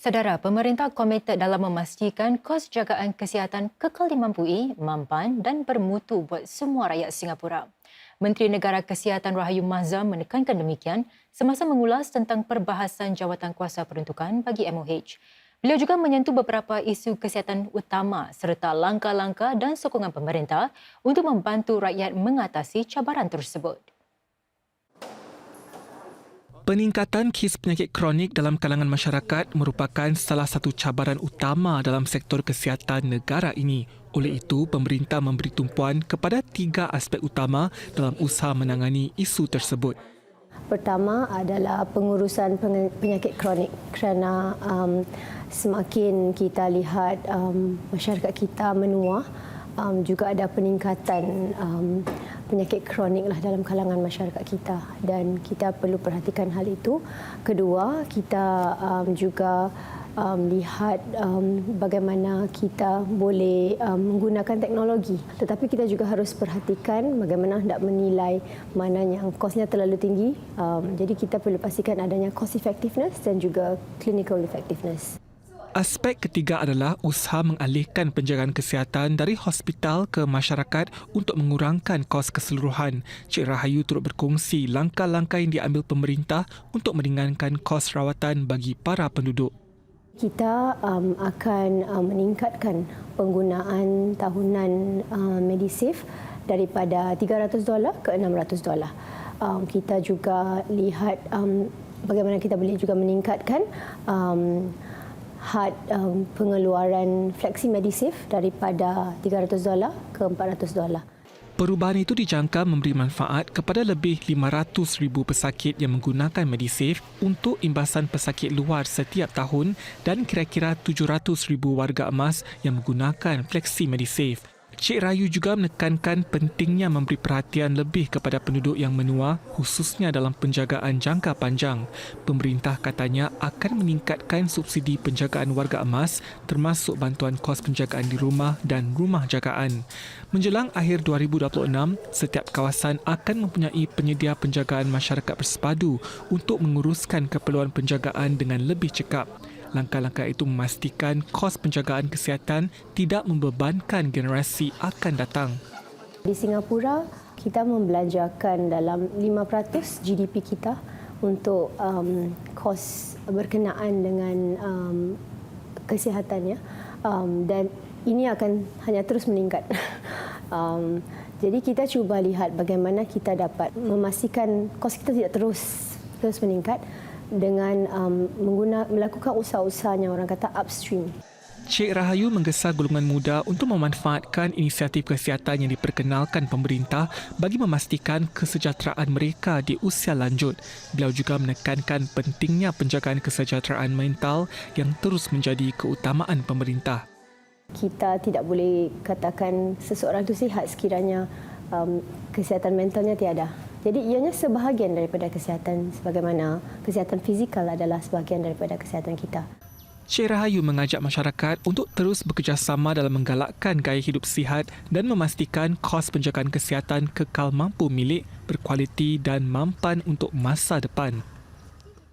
Saudara, pemerintah komited dalam memastikan kos jagaan kesihatan kekal dimampui, mampan dan bermutu buat semua rakyat Singapura. Menteri Negara Kesihatan Rahayu Mahzam menekankan demikian semasa mengulas tentang perbahasan jawatan kuasa peruntukan bagi MOH. Beliau juga menyentuh beberapa isu kesihatan utama serta langkah-langkah dan sokongan pemerintah untuk membantu rakyat mengatasi cabaran tersebut. Peningkatan kes penyakit kronik dalam kalangan masyarakat merupakan salah satu cabaran utama dalam sektor kesihatan negara ini. Oleh itu, pemerintah memberi tumpuan kepada tiga aspek utama dalam usaha menangani isu tersebut. Pertama adalah pengurusan penyakit kronik kerana um, semakin kita lihat um, masyarakat kita menua, um, juga ada peningkatan um, penyakit kronik lah dalam kalangan masyarakat kita dan kita perlu perhatikan hal itu. Kedua, kita um, juga um, lihat um, bagaimana kita boleh um, menggunakan teknologi. Tetapi kita juga harus perhatikan bagaimana hendak menilai mana yang kosnya terlalu tinggi. Um, jadi kita perlu pastikan adanya cost effectiveness dan juga clinical effectiveness. Aspek ketiga adalah usaha mengalihkan penjagaan kesihatan dari hospital ke masyarakat untuk mengurangkan kos keseluruhan. Cik Rahayu turut berkongsi langkah-langkah yang diambil pemerintah untuk meringankan kos rawatan bagi para penduduk. Kita um, akan um, meningkatkan penggunaan tahunan um, Medisave daripada 300 dolar ke 600 dolar. Um, kita juga lihat um, bagaimana kita boleh juga meningkatkan um, had um, pengeluaran Flexi Medisave daripada 300 dolar ke 400 dolar. Perubahan itu dijangka memberi manfaat kepada lebih 500 ribu pesakit yang menggunakan Medisave untuk imbasan pesakit luar setiap tahun dan kira-kira 700 ribu warga emas yang menggunakan Flexi Medisave. Cik Rayu juga menekankan pentingnya memberi perhatian lebih kepada penduduk yang menua khususnya dalam penjagaan jangka panjang. Pemerintah katanya akan meningkatkan subsidi penjagaan warga emas termasuk bantuan kos penjagaan di rumah dan rumah jagaan. Menjelang akhir 2026, setiap kawasan akan mempunyai penyedia penjagaan masyarakat bersepadu untuk menguruskan keperluan penjagaan dengan lebih cekap. Langkah-langkah itu memastikan kos penjagaan kesihatan tidak membebankan generasi akan datang. Di Singapura, kita membelanjakan dalam 5% GDP kita untuk um, kos berkenaan dengan um, kesihatannya um, dan ini akan hanya terus meningkat. um, jadi kita cuba lihat bagaimana kita dapat memastikan kos kita tidak terus terus meningkat dengan um, mengguna, melakukan usaha-usaha yang orang kata upstream. Cik Rahayu menggesa golongan muda untuk memanfaatkan inisiatif kesihatan yang diperkenalkan pemerintah bagi memastikan kesejahteraan mereka di usia lanjut. Beliau juga menekankan pentingnya penjagaan kesejahteraan mental yang terus menjadi keutamaan pemerintah. Kita tidak boleh katakan seseorang itu sihat sekiranya um, kesihatan mentalnya tiada. Jadi ianya sebahagian daripada kesihatan sebagaimana kesihatan fizikal adalah sebahagian daripada kesihatan kita. Cik Rahayu mengajak masyarakat untuk terus bekerjasama dalam menggalakkan gaya hidup sihat dan memastikan kos penjagaan kesihatan kekal mampu milik, berkualiti dan mampan untuk masa depan.